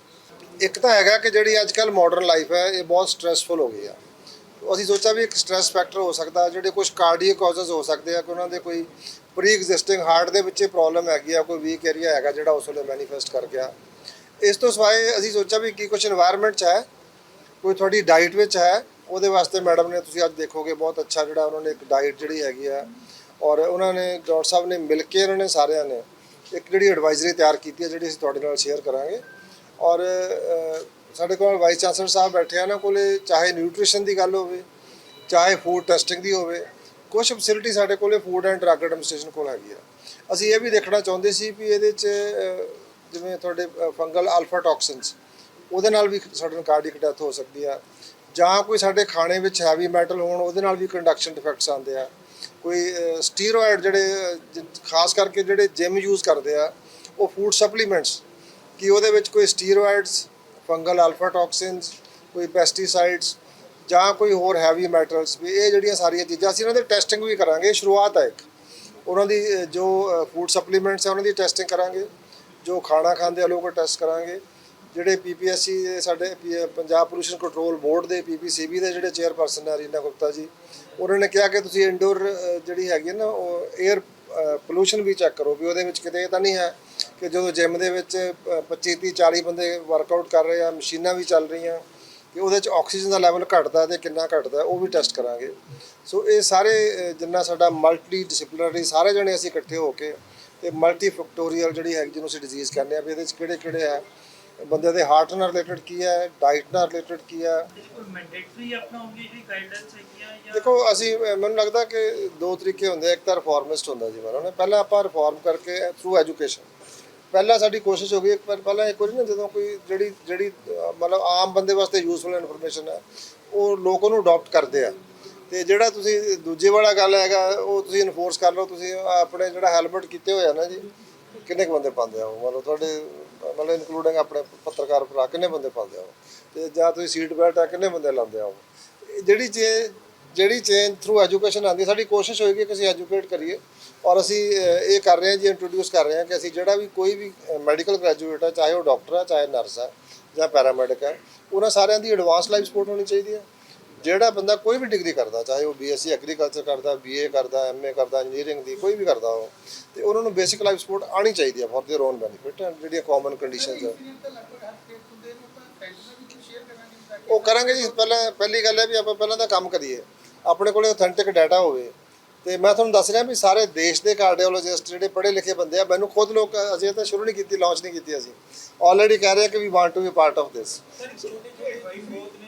ਇੱਕ ਤਾਂ ਹੈਗਾ ਕਿ ਜਿਹੜੀ ਅੱਜ ਕੱਲ ਮਾਡਰਨ ਲਾਈਫ ਹੈ, ਇਹ ਬਹੁਤ ਸਟ੍ਰੈਸਫੁਲ ਹੋ ਗਈ ਆ। ਅਸੀਂ ਸੋਚਿਆ ਵੀ ਇੱਕ ਸਟ੍ਰੈਸ ਫੈਕਟਰ ਹੋ ਸਕਦਾ, ਜਿਹੜੇ ਕੁਝ ਕਾਰਡੀਅਕ ਕਾਜ਼ਸ ਹੋ ਸਕਦੇ ਆ, ਕਿ ਉਹਨਾਂ ਦੇ ਕੋਈ ਪ੍ਰੀ ਐਗਜ਼ਿਸਟਿੰਗ ਹਾਰਟ ਦੇ ਵਿੱਚ ਪ੍ਰੋਬਲਮ ਹੈਗੀ ਆ, ਕੋਈ ਵੀਕ ਏਰੀਆ ਹੈਗਾ ਜਿਹੜਾ ਉਸ ਵੇਲੇ ਮੈਨੀਫੈਸਟ ਕਰ ਗਿਆ। ਇਸ ਤੋਂ ਸਵਾਏ ਅਸੀਂ ਸੋਚਿਆ ਵੀ ਕੀ ਕੁਝ এনवायरमेंट ਚ ਹੈ, ਕੋਈ ਤੁਹਾਡੀ ਡਾਈਟ ਵਿੱਚ ਹੈ, ਉਹਦੇ ਵਾਸਤੇ ਮੈਡਮ ਨੇ ਤੁਸੀਂ ਅੱਜ ਦੇਖੋਗੇ ਬਹੁਤ ਅੱਛਾ ਜਿਹੜਾ ਉਹਨਾਂ ਨੇ ਇੱਕ ਡਾਈਟ ਜਿਹੜੀ ਹੈਗੀ ਆ, ਔਰ ਉਹਨਾਂ ਨੇ ਡਾਕਟਰ ਸਾਹਿਬ ਨੇ ਮਿਲ ਕੇ ਉਹਨਾਂ ਨੇ ਸਾਰਿਆਂ ਨੇ ਇੱਕ ਜਿਹੜੀ ਐਡਵਾਈਜ਼ਰੀ ਤਿਆਰ ਕੀਤੀ ਹੈ, ਜਿਹੜੀ ਅਸੀਂ ਤੁਹਾਡੇ ਨਾਲ ਸ਼ੇਅਰ ਕਰਾਂਗੇ। ਔਰ ਸਾਡੇ ਕੋਲ ਵਾਈਸ ਚਾਂਸਲਰ ਸਾਹਿਬ ਬੈਠੇ ਆ ਨਾ ਕੋਲੇ ਚਾਹੇ ਨਿਊਟ੍ਰੀਸ਼ਨ ਦੀ ਗੱਲ ਹੋਵੇ, ਚਾਹੇ ਫੂਡ ਟੈਸਟਿੰਗ ਦੀ ਹੋਵੇ ਕੁਝ ਫੈਸਿਲਿਟੀ ਸਾਡੇ ਕੋਲੇ ਫੂਡ ਐਂਡ ਡਰੱਗ ਐਡਮਿਨਿਸਟ੍ਰੇਸ਼ਨ ਕੋਲ ਹੈਗੀ ਆ। ਅਸੀਂ ਇਹ ਵੀ ਦੇਖਣਾ ਚਾਹੁੰਦੇ ਸੀ ਵੀ ਇਹਦੇ 'ਚ ਜਿਵੇਂ ਤੁਹਾਡੇ ਫੰਗਲ ਅਲਫਾ ਟੌਕਸਿਨਸ ਉਹਦੇ ਨਾਲ ਵੀ ਸਾਡੇ ਕਾਰਡਿਕ ਡੈਥ ਹੋ ਸਕਦੀ ਆ। ਜਾਂ ਕੋਈ ਸਾਡੇ ਖਾਣੇ ਵਿੱਚ ਹੈਵੀ ਮੈਟਲ ਹੋਣ, ਉਹਦੇ ਨਾਲ ਵੀ ਕੰਡਕਸ਼ਨ ਡਿਫੈਕਟਸ ਆਉਂਦੇ ਆ। ਕੋਈ ਸਟੀਰੋਇਡ ਜਿਹੜੇ ਖਾਸ ਕਰਕੇ ਜਿਹੜੇ ਜਿਮ ਯੂਜ਼ ਕਰਦੇ ਆ, ਉਹ ਫੂਡ ਸਪਲੀਮੈਂਟਸ ਕਿ ਉਹਦੇ ਵਿੱਚ ਕੋਈ ਸਟੀਰੋਇਡਸ ਫੰਗਲ ਅਲਫਾ ਟੌਕਸਿਨਸ ਕੋਈ ਪੈਸਟੀਸਾਈਡਸ ਜਾਂ ਕੋਈ ਹੋਰ ਹੈਵੀ ਮੈਟਲਸ ਵੀ ਇਹ ਜਿਹੜੀਆਂ ਸਾਰੀਆਂ ਚੀਜ਼ਾਂ, ਅਸੀਂ ਇਹਨਾਂ ਦੇ ਟੈਸਟਿੰਗ ਵੀ ਕਰਾਂਗੇ, ਸ਼ੁਰੂਆਤ ਹੈ ਇੱਕ। ਉਹਨਾਂ ਦੀ ਜੋ ਫੂਡ ਸਪਲੀਮੈਂਟਸ ਹੈ ਉਹਨਾਂ ਦੀ ਟੈਸਟਿੰਗ ਕਰਾਂਗੇ, ਜੋ ਖਾਣਾ ਖਾਂਦੇ ਆ, ਲੋਕ ਟੈਸਟ ਕਰਾਂਗੇ। ਜਿਹੜੇ ਪੀਪੀਐਸਸੀ ਦੇ ਸਾਡੇ, P- Punjab pollution control board ਦੇ ਪੀਪੀਸੀਬੀ ਦੇ ਜਿਹੜੇ ਚੇਅਰਪਰਸਨ ਆ, ਰੀਨਾ ਗੁਪਤਾ ਜੀ ਉਹਨਾਂ ਨੇ ਕਿਹਾ ਕਿ ਤੁਸੀਂ ਇਨਡੋਰ ਜਿਹੜੀ ਹੈਗੀ ਹੈ ਨਾ ਉਹ 에ਅਰ ਪੋਲੂਸ਼ਨ ਵੀ ਚੈੱਕ ਕਰੋ ਵੀ ਉਹਦੇ ਵਿੱਚ ਕਿਤੇ ਇਹ ਤਾਂ ਨਹੀਂ ਹੈ ਕਿ ਜਦੋਂ ਜਿਮ ਦੇ ਵਿੱਚ ਅ, 25 30 40 ਬੰਦੇ ਵਰਕਆਊਟ ਕਰ ਰਹੇ ਆ ਮਸ਼ੀਨਾਂ ਵੀ ਚੱਲ ਰਹੀਆਂ ਕਿ ਉਹਦੇ ਚ ਆਕਸੀਜਨ ਦਾ ਲੈਵਲ ਘਟਦਾ ਤੇ ਕਿੰਨਾ ਘਟਦਾ ਉਹ ਵੀ ਟੈਸਟ ਕਰਾਂਗੇ। ਸੋ ਇਹ ਸਾਰੇ ਜਿੰਨਾ ਸਾਡਾ ਮਲਟੀ ਡਿਸਪਲਿਨਰੀ ਸਾਰੇ ਜਣੇ ਅਸੀਂ ਇਕੱਠੇ ਹੋ ਕੇ ਤੇ ਮਲਟੀ ਫੈਕਟੋਰੀਅਲ ਜਿਹੜੀ ਹੈ ਜਿਹਨੂੰ ਅਸੀਂ ਡਿਜ਼ੀਜ਼ ਕਹਿੰਦੇ ਆ ਵੀ ਇਹਦੇ ਚ ਕਿਹੜੇ ਕਿਹੜੇ ਆ ਬੰਦੇ ਦੇ ਹਾਰਟ ਨਾਲ ਰਿਲੇਟਡ ਕੀ ਹੈ ਡਾਈਟ ਨਾਲ ਰਿਲੇਟਡ ਕੀ ਹੈ? ਮੈਂਡੇਟਰੀ ਅਪਣਾਉਂਗੇ ਜਿਹੜੀ ਗਾਈਡਲਾਈਨਸ ਹੈਗੀਆਂ ਜਾਂ ਦੇਖੋ ਅਸੀਂ ਮੈਨੂੰ ਲੱਗਦਾ ਕਿ ਦੋ ਤਰੀਕੇ ਹੁੰਦੇ ਇੱਕ ਤਾਂ ਰਿਫਾਰਮਿਸਟ ਹੁੰਦਾ ਜੀ ਮਨੋਂ ਨੇ ਪਹਿਲਾਂ ਆਪਾਂ ਰਿਫਾਰਮ ਕਰਕੇ ਥਰੂ ਐਜੂਕੇਸ਼ਨ ਪਹਿਲਾਂ ਸਾਡੀ ਕੋਸ਼ਿਸ਼ ਹੋ ਗਈ ਇੱਕ ਵਾਰ ਪਹਿਲਾਂ ਇੱਕ ਵਾਰੀ ਨਾ ਜਦੋਂ ਕੋਈ ਜਿਹੜੀ ਜਿਹੜੀ ਮਤਲਬ ਆਮ ਬੰਦੇ ਵਾਸਤੇ ਯੂਸਫੁਲ ਇਨਫੋਰਮੇਸ਼ਨ ਹੈ ਉਹ ਲੋਕ ਉਹਨੂੰ ਅਡਾਪਟ ਕਰਦੇ ਆ। ਤੇ ਜਿਹੜਾ ਤੁਸੀਂ ਦੂਜੇ ਵਾਲਾ ਗੱਲ ਹੈਗਾ ਉਹ ਤੁਸੀਂ ਇਨਫੋਰਸ ਕਰ ਲਓ ਤੁਸੀਂ ਆਪਣੇ ਜਿਹੜਾ ਹੈਲਮਟ ਕੀਤੇ ਹੋਇਆ ਨਾ ਜੀ ਕਿੰਨੇ ਕੁ ਬੰਦੇ ਪਾਉਂਦੇ ਆ ਉਹ? ਮਤਲਬ ਤੁਹਾਡੇ ਮਤਲਬ ਇਨਕਲੂਡਿੰਗ ਆਪਣੇ ਪੱਤਰਕਾਰ ਭਰਾ ਕਿੰਨੇ ਬੰਦੇ ਪਾਉਂਦੇ ਆ ਉਹ? ਤੇ ਜਾਂ ਤੁਸੀਂ ਸੀਟ ਬੈਲਟ ਆ ਕਿੰਨੇ ਬੰਦੇ ਲਾਉਂਦੇ ਆ ਜਿਹੜੀ ਚੇ ਜਿਹੜੀ ਚੇਂਜ ਥਰੂ ਐਜੂਕੇਸ਼ਨ ਆਉਂਦੀ ਹੈ, ਸਾਡੀ ਕੋਸ਼ਿਸ਼ ਹੋਏਗੀ ਕਿ ਅਸੀਂ ਐਜੂਕੇਟ ਕਰੀਏ। ਔਰ ਅਸੀਂ ਇਹ ਕਰ ਰਹੇ ਹਾਂ ਜੀ ਇੰਟਰੋਡਿਊਸ ਕਰ ਰਹੇ ਹਾਂ ਕਿ ਅਸੀਂ ਜਿਹੜਾ ਵੀ ਕੋਈ ਵੀ ਮੈਡੀਕਲ ਗ੍ਰੈਜੂਏਟ ਹੈ ਚਾਹੇ ਉਹ ਡਾਕਟਰ ਹੈ ਚਾਹੇ ਨਰਸ ਹੈ ਜਾਂ ਪੈਰਾਮੈਡਿਕ ਹੈ ਉਹਨਾਂ ਸਾਰਿਆਂ ਦੀ ਐਡਵਾਂਸ ਲਾਈਫ ਸਪੋਰਟ ਹੋਣੀ ਚਾਹੀਦੀ ਹੈ ਜਿਹੜਾ ਬੰਦਾ ਕੋਈ ਵੀ ਡਿਗਰੀ ਕਰਦਾ, ਚਾਹੇ ਉਹ ਬੀਐਸਸੀ ਐਗਰੀਕਲਚਰ ਕਰਦਾ ਬੀਏ ਕਰਦਾ ਐਮਏ ਕਰਦਾ ਇੰਜੀਨੀਅਰਿੰਗ ਦੀ ਕੋਈ ਵੀ ਕਰਦਾ ਉਹ, ਤੇ ਉਹਨਾਂ ਨੂੰ ਬੇਸਿਕ ਲਾਈਫ ਸਪੋਰਟ ਆਣੀ ਚਾਹੀਦੀ ਹੈ for their own benefit and ਜਿਹੜੀਆਂ ਕਾਮਨ ਕੰਡੀਸ਼ਨਸ ਹੈ ਉਹ ਕਰਾਂਗੇ ਜੀ, ਪਹਿਲਾਂ, ਪਹਿਲੀ ਗੱਲ ਹੈ ਵੀ ਆਪਾਂ ਪਹਿਲਾਂ ਤਾਂ ਕੰਮ ਕਰੀਏ। ਆਪਣੇ ਕੋਲੇ ਅਥੈਂਟਿਕ ਡਾਟਾ ਹੋਵੇ, ਤੇ ਮੈਂ ਤੁਹਾਨੂੰ ਦੱਸ ਰਿਹਾ ਵੀ ਸਾਰੇ ਦੇਸ਼ ਦੇ ਕਾਰਡੀਓਲੋਜਿਸਟ ਜਿਹੜੇ ਪੜ੍ਹੇ ਲਿਖੇ ਬੰਦੇ ਆ, ਮੈਨੂੰ ਖੁਦ ਲੋਕ ਅਜੇ ਤਾਂ ਸ਼ੁਰੂ ਨਹੀਂ ਕੀਤੀ ਲਾਂਚ ਨਹੀਂ ਕੀਤੀ ਅਸੀਂ। ਆਲਰੇਡੀ ਕਹਿ ਰਹੇ ਕਿ we want to be part of this sir, ਛੋਟੀ ਜਿਹੀ ਬਹੁਤ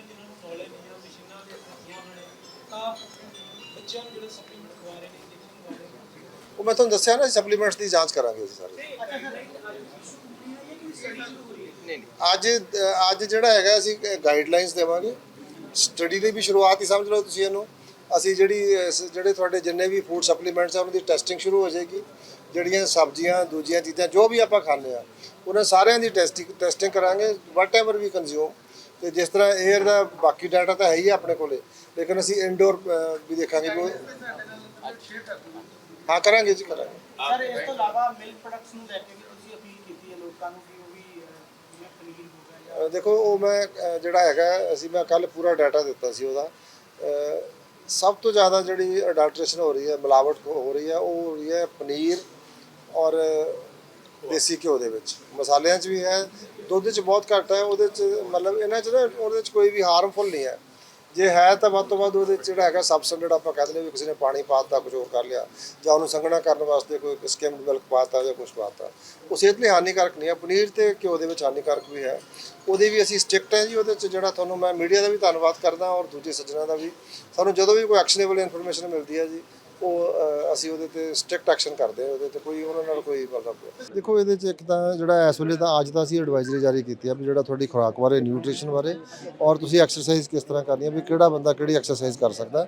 ਨੇ ਬੱਚਿਆਂ ਨੂੰ ਜਿਹੜੇ ਸਪਲੀਮੈਂਟ ਖਵਾ ਰਹੇ ਨੇ ਇੰਜੈਕਸ਼ਨ ਖਵਾ ਰਹੇ ਨੇ ਉਹ ਮੈਂ ਤੁਹਾਨੂੰ ਦੱਸਿਆ ਨਾ ਸਪਲੀਮੈਂਟਸ ਦੀ ਜਾਂਚ ਕਰਾਂਗੇ ਅਸੀਂ ਸਾਰੇ। ਨਹੀਂ ਨਹੀਂ ਅੱਜ ਅੱਜ ਜਿਹੜਾ ਹੈਗਾ, ਅਸੀਂ ਗਾਈਡਲਾਈਨਸ ਦੇਵਾਂਗੇ। ਸਟੱਡੀ ਦੀ ਵੀ ਸ਼ੁਰੂਆਤ ਹੀ ਸਮਝ ਲਓ ਤੁਸੀਂ ਇਹਨੂੰ। ਅਸੀਂ ਜਿਹੜੀ ਜਿਹੜੇ ਤੁਹਾਡੇ ਜਿੰਨੇ ਵੀ ਫੂਡ ਸਪਲੀਮੈਂਟਸ ਆ, ਉਹਨਾਂ ਦੀ ਟੈਸਟਿੰਗ ਸ਼ੁਰੂ ਹੋ ਜਾਏਗੀ। ਜਿਹੜੀਆਂ ਸਬਜ਼ੀਆਂ, ਦੂਜੀਆਂ ਚੀਜ਼ਾਂ, ਜੋ ਵੀ ਆਪਾਂ ਖਾਂਦੇ ਆ, ਉਹਨਾਂ ਸਾਰਿਆਂ ਦੀ ਟੈਸਟਿੰਗ ਟੈਸਟਿੰਗ ਕਰਾਂਗੇ। ਵਟ ਏਵਰ ਵੀ ਕੰਜ਼ਿਊਮ ਤੇ ਜਿਸ ਤਰ੍ਹਾਂ 에ਅਰ ਦਾ ਬਾਕੀ ਡਾਟਾ ਤਾਂ ਹੈ ਹੀ ਆਪਣੇ ਕੋਲੇ। ਲੇਕਿਨ ਅਸੀਂ ਇਨਡੋਰ ਵੀ ਦੇਖਾਂਗੇ ਵੀ ਉਹ- ਹਾਂ ਕਰਾਂਗੇ ਜੀ ਕਰਾਂਗੇ। ਸਰ ਇਸ ਤੋਂ ਇਲਾਵਾ ਮਿਲਕ ਪ੍ਰੋਡਕਟਸ ਨੂੰ ਲੈ ਕੇ ਵੀ ਤੁਸੀਂ ਅਪੀਲ ਕੀਤੀ ਹੈ ਲੋਕਾਂ ਨੂੰ ਕਿ ਉਹ ਵੀ ਅਹ, ਜਿਵੇਂ ਪਨੀਰ ਹੋ ਗਿਆ ਅ, ਦੇਖੋ ਉਹ ਮੈਂ ਜਿਹੜਾ ਹੈਗਾ ਅਸੀਂ ਮੈਂ ਕੱਲ ਪੂਰਾ ਡਾਟਾ ਦਿੱਤਾ ਸੀ ਉਹਦਾ। ਸਭ ਤੋਂ ਜ਼ਿਆਦਾ ਜਿਹੜੀ ਅਡਲਟ੍ਰੇਸ਼ਨ ਹੋ ਰਹੀ ਹੈ ਮਿਲਾਵਟ ਹੋ ਹੋ ਰਹੀ ਹੈ ਉਹ ਹੋ ਰਹੀ ਹੈ ਪਨੀਰ ਔਰ ਦੇਸੀ ਘਿਓ ਦੇ ਵਿੱਚ। ਮਸਾਲਿਆਂ 'ਚ ਵੀ ਹੈ ਦੁੱਧ 'ਚ ਬਹੁਤ ਘੱਟ ਹੈ ਉਹਦੇ 'ਚ ਮਤਲਬ ਇਹਨਾਂ 'ਚ ਨਾ ਉਹਦੇ 'ਚ ਕੋਈ ਵੀ ਹਾਰਮਫੁਲ ਨਹੀਂ ਹੈ। ਜੇ ਹੈ ਤਾਂ ਵੱਧ ਤੋਂ ਵੱਧ ਉਹਦੇ 'ਚ ਜਿਹੜਾ ਹੈਗਾ ਸਬਸਟੈਂਡਰਡ ਆਪਾਂ ਕਹਿੰਦੇ ਨੇ ਵੀ ਕਿਸੇ ਨੇ ਪਾਣੀ ਪਾਤਾ ਕੁਝ ਹੋਰ ਕਰ ਲਿਆ, ਜਾਂ ਉਹਨੂੰ ਸੰਘਣਾ ਕਰਨ ਵਾਸਤੇ ਕੋਈ ਸਕਿਮਡ ਮਿਲਕ ਪਾਤਾ ਜਾਂ ਕੁਝ ਪਾਤਾ ਉਹ ਸਿਹਤ ਲਈ ਹਾਨੀਕਾਰਕ ਨਹੀਂ ਹੈ, ਪਨੀਰ ਤੇ ਘਿਓ ਦੇ ਵਿੱਚ ਹਾਨੀਕਾਰਕ ਵੀ ਹੈ। ਉਹਦੇ ਵੀ ਅਸੀਂ ਸਟ੍ਰਿਕਟ ਹੈ ਜੀ, ਉਹਦੇ 'ਚ ਜਿਹੜਾ ਤੁਹਾਨੂੰ ਮੈਂ ਮੀਡੀਆ ਦਾ ਵੀ ਧੰਨਵਾਦ ਕਰਦਾ ਔਰ ਦੂਜੇ ਸੱਜਣਾ ਦਾ ਵੀ। ਸਾਨੂੰ ਜਦੋਂ ਵੀ ਕੋਈ ਐਕਸ਼ਨੇਬਲ ਇਨਫੋਰਮੇਸ਼ਨ ਮਿਲਦੀ ਹੈ ਜੀ ਉਹ ਅਸੀਂ ਉਹਦੇ ਤੇ ਸਟ੍ਰਿਕਟ ਐਕਸ਼ਨ ਕਰਦੇ ਹਾਂ ਉਹਦੇ ਤੇ ਕੋਈ ਉਹਨਾਂ ਨਾਲ ਕੋਈ ਮਤਲਬ ਦੇਖੋ ਇਹਦੇ 'ਚ ਇੱਕ ਤਾਂ ਜਿਹੜਾ ਇਸ ਵੇਲੇ ਤਾਂ ਅੱਜ ਦਾ ਅਸੀਂ ਐਡਵਾਈਜ਼ਰੀ ਜਾਰੀ ਕੀਤੀ ਆ ਵੀ ਜਿਹੜਾ ਤੁਹਾਡੀ ਖੁਰਾਕ ਬਾਰੇ ਨਿਊਟ੍ਰੀਸ਼ਨ ਬਾਰੇ ਔਰ ਤੁਸੀਂ ਐਕਸਰਸਾਈਜ਼ ਕਿਸ ਤਰ੍ਹਾਂ ਕਰਨੀ ਹੈ ਵੀ ਕਿਹੜਾ ਬੰਦਾ ਕਿਹੜੀ ਐਕਸਰਸਾਈਜ਼ ਕਰ ਸਕਦਾ।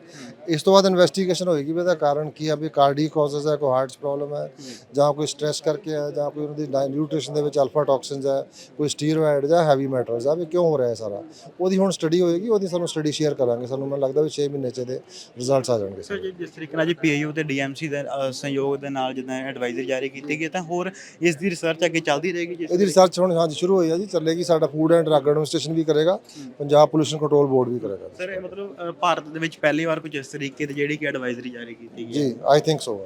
ਇਸ ਤੋਂ ਬਾਅਦ ਇਨਵੈਸਟੀਗੇਸ਼ਨ ਹੋਏਗੀ ਵੀ ਇਹਦਾ ਕਾਰਨ ਕੀ ਆ ਵੀ ਕਾਰਡੀ ਕਾਜ਼ਸ ਹੈ ਕੋਈ ਹਾਰਟ ਪ੍ਰੋਬਲਮ ਹੈ ਜਾਂ ਕੋਈ ਸਟ੍ਰੈਸ ਕਰਕੇ ਹੈ ਜਾਂ ਕੋਈ ਉਹਨਾਂ ਦੀ ਨਿਊਟ੍ਰੀਸ਼ਨ ਦੇ ਵਿੱਚ ਅਲਫਾ ਟਾਕਸਿਨਸ ਹੈ ਕੋਈ ਸਟੀਰੋਇਡ ਜਾਂ ਹੈਵੀ ਮੈਟਲਸ ਆ ਵੀ ਕਿਉਂ ਹੋ ਰਿਹਾ ਹੈ ਸਾਰਾ। ਉਹਦੀ ਹੁਣ ਸਟੱਡੀ ਹੋਏਗੀ ਉਹਦੀ ਸਾਨੂੰ ਸਟੱਡੀ ਸ਼ੇਅਰ ਕਰਾਂਗੇ ਸਾਨੂੰ ਮੈਨੂੰ ਲੱਗਦਾ ਵੀ 6 ਮਹੀਨੇ ਚ ਇਹਦੇ ਰਿਜ਼ਲਟਸ ਆ ਜਾਣਗੇ। ਸਰ ਜੀ ਜਿਸ ਤਰੀਕੇ ਨਾਲ ਜੀ ਪੀਆਈਯੂ ਤੇ ਡੀਐਮਸੀ ਦੇ ਅ, ਸਹਿਯੋਗ ਦੇ ਨਾਲ ਜਿੱਦਾਂ ਐਡਵਾਈਜ਼ਰੀ ਜਾਰੀ ਕੀਤੀ ਗਈ ਹੈ ਤਾਂ ਹੋਰ ਇਸ ਦੀ ਰਿਸਰਚ ਅੱਗੇ ਚੱਲਦੀ ਰਹੇਗੀ ਜਿਸ ਇਹਦੀ ਰਿਸਰਚ ਹੁਣ ਹਾਂਜੀ ਸ਼ੁਰੂ ਹੋਈ ਹੈ ਜੀ ਚੱਲੇਗੀ ਸਾਡਾ ਫੂਡ ਐਂਡ ਡਰੱਗ ਐਡਮਿਨਿਸਟ੍ਰੇਸ਼ਨ ਵੀ ਕਰੇਗਾ ਪੰਜਾਬ ਪੋਲੂਸ਼ਨ ਕੰਟਰੋਲ ਬੋਰਡ ਵੀ ਕਰੇਗਾ। ਸਰ ਇਹ ਮਤਲਬ ਅ, ਭਾਰਤ ਦੇ ਵਿੱਚ ਪਹਿਲੀ ਵਾਰ ਕੁਝ ਇਸ ਤਰੀਕੇ ਦੀ ਜਿਹੜੀ ਕਿ ਐਡਵਾਈਜ਼ਰੀ ਜਾਰੀ ਕੀਤੀ ਗਈ ਹੈ। ਜੀ I think so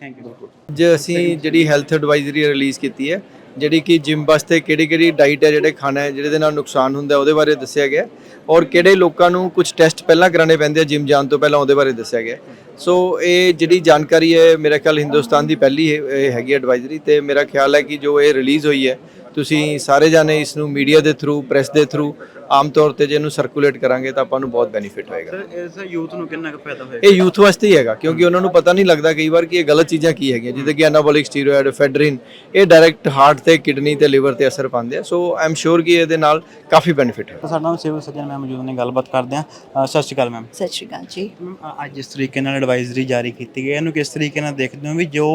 thank you ਅੱਜ ਅਸੀਂ ਜਿਹੜੀ ਹੈਲਥ ਐਡਵਾਈਜ਼ਰੀ ਰਿਲੀਜ਼ ਕੀਤੀ ਹੈ ਜਿਹੜੀ ਕਿ ਜਿਮ ਵਾਸਤੇ ਕਿਹੜੀ ਕਿਹੜੀ ਡਾਈਟ ਹੈ ਜਿਹੜੇ ਖਾਣਾ ਹੈ ਜਿਹਦੇ ਨਾਲ ਨੁਕਸਾਨ ਹੁੰਦਾ ਹੈ, ਉਹਦੇ ਬਾਰੇ ਦੱਸਿਆ ਗਿਆ ਹੈ। ਔਰ ਕਿਹੜੇ ਲੋਕਾਂ ਨੂੰ ਕੁਝ ਟੈਸਟ ਪਹਿਲਾਂ ਕਰਾਣੇ ਪੈਂਦੇ ਆ ਜਿਮ ਜਾਣ ਤੋਂ ਪਹਿਲਾਂ ਉਹਦੇ ਬਾਰੇ ਦੱਸਿਆ ਗਿਆ। ਸੋ ਇਹ ਜਿਹੜੀ ਜਾਣਕਾਰੀ ਹੈ, ਮੇਰਾ ਖਿਆਲ ਹਿੰਦੁਸਤਾਨ ਦੀ ਪਹਿਲੀ ਇਹ ਹੈਗੀ ਐਡਵਾਈਜ਼ਰੀ ਤੇ ਮੇਰਾ ਖਿਆਲ ਹੈ ਕਿ ਜੋ ਇਹ ਰਿਲੀਜ਼ ਹੋਈ ਹੈ, ਤੁਸੀਂ ਸਾਰੇ ਜਾਣੇ ਇਸ ਨੂੰ ਮੀਡੀਆ ਦੇ ਥਰੂ ਪ੍ਰੈਸ ਦੇ ਥਰੂ ਆਮ ਤੌਰ ਤੇ ਜੇ ਇਹਨੂੰ ਸਰਕੂਲੇਟ ਕਰਾਂਗੇ ਤਾਂ ਆਪਾਂ ਨੂੰ ਬਹੁਤ ਬੈਨੀਫਿਟ ਹੋਏਗਾ। ਸਰ ਇਸ ਯੂਥ ਨੂੰ ਕਿੰਨਾ ਕੁ ਫਾਇਦਾ ਹੋਏਗਾ? ਇਹ ਯੂਥ ਵਾਸਤੇ ਹੀ ਹੈਗਾ ਕਿਉਂਕਿ ਉਹਨਾਂ ਨੂੰ ਪਤਾ ਨਹੀਂ ਲੱਗਦਾ ਕਈ ਵਾਰ ਕਿ ਇਹ ਗਲਤ ਚੀਜ਼ਾਂ ਕੀ ਹੈਗੀਆਂ ਜਿੱਦਾਂ ਕਿ ਐਨਾਬੋਲਿਕ ਸਟੀਰੋਇਡ ਫੈਡਰਿਨ ਇਹ ਡਾਇਰੈਕਟ ਹਾਰਟ ਤੇ ਕਿਡਨੀ ਤੇ ਲਿਵਰ ਤੇ ਅਸਰ ਪਾਉਂਦੇ ਆ। ਸੋ ਆਮ ਸ਼ੋਰ ਕਿ ਇਹਦੇ ਨਾਲ ਕਾਫੀ ਬੈਨੀਫਿਟ ਹੈ। ਸਾਡੇ ਨਾਲ ਸਿਵਲ ਸਰਜਨ ਮੈਮ ਮੌਜੂਦ ਨੇ ਗੱਲਬਾਤ ਕਰਦੇ ਆ ਸਤਿ ਸ਼੍ਰੀ ਅਕਾਲ ਮੈਮ। ਸਤਿ ਸ਼੍ਰੀ ਅਕਾਲ ਜੀ। ਅੱਜ ਜਿਸ ਤਰੀਕੇ ਨਾਲ ਐਡਵਾਈਜ਼ਰੀ ਜਾਰੀ ਕੀਤੀ ਗਈ ਹੈ। ਇਹਨੂੰ ਕਿਸ ਤਰੀਕੇ ਨਾਲ ਦੇਖਦੇ ਹੋ ਵੀ ਜੋ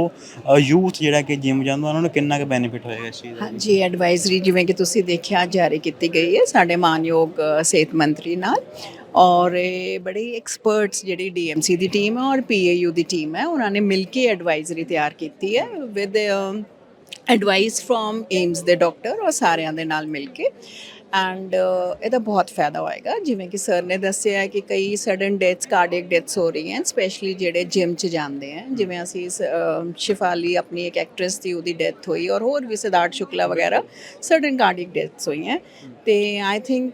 ਯੂਥ ਜਿਹੜਾ ਕਿ ਜਿਮ ਜਾਂਦਾ ਉਹਨਾਂ ਨੂੰ ਕਿੰਨਾ ਕੁ ਬੈਨੀਫਿਟ ਹੋਏਗਾ ਇਸ ਚੀਜ਼ ਦਾ ਹਾਂਜੀ ਐਡਵਾਈਜ਼ਰੀ ਜਿਵੇਂ ਕਿ ਤੁਸੀਂ ਦੇਖਿਆ ਜਾਰੀ ਕੀਤੀ ਗਈ ਹੈ। ਸਾਡੇ ਮਾਨਯੋਗ ਸਿਹਤ ਮੰਤਰੀ ਨਾਲ ਔਰ ਇਹ ਬੜੀ ਐਕਸਪਰਟਸ ਜਿਹੜੀ ਡੀਐਮਸੀ ਦੀ ਟੀਮ ਹੈ ਔਰ ਪੀਏਯੂ ਦੀ ਟੀਮ ਹੈ, ਉਹਨਾਂ ਨੇ ਮਿਲ ਕੇ ਐਡਵਾਈਜ਼ਰੀ ਤਿਆਰ ਕੀਤੀ ਹੈ ਵਿਦ ਐਡਵਾਈਸ ਫਰੋਮ ਏਮਸ ਦੇ ਡਾਕਟਰ ਔਰ ਸਾਰਿਆਂ ਦੇ ਨਾਲ ਮਿਲ ਕੇ। ਐਂਡ uh, ਇਹਦਾ ਬਹੁਤ ਫਾਇਦਾ ਹੋਏਗਾ। ਜਿਵੇਂ ਕਿ ਸਰ ਨੇ ਦੱਸਿਆ ਹੈ ਕਿ ਕਈ ਸਡਨ ਡੈਥਸ ਕਾਰਡੀਅਕ ਡੈਥਸ ਹੋ ਰਹੀਆਂ ਸਪੈਸ਼ਲੀ ਜਿਹੜੇ ਜਿਮ 'ਚ ਜਾਂਦੇ ਆ। ਜਿਵੇਂ ਅਸੀਂ ਸ- ਸ਼ਿਫਾਲੀ ਆਪਣੀ ਇੱਕ ਐਕਟ੍ਰੈਸ ਦੀ ਉਹਦੀ ਡੈਥ ਹੋਈ ਔਰ ਹੋਰ ਵੀ ਸਿਧਾਰਥ ਸ਼ੁਕਲਾ ਵਗੈਰਾ ਸਡਨ ਕਾਰਡੀਅਕ ਡੈਥਸ ਹੋਈਆਂ। ਤੇ ਆਈ ਥਿੰਕ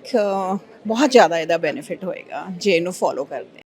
ਬਹੁਤ ਜ਼ਿਆਦਾ ਇਹਦਾ ਬੈਨੀਫਿਟ ਹੋਏਗਾ, ਜੇ ਇਹਨੂੰ ਫੋਲੋ ਕਰਦੇ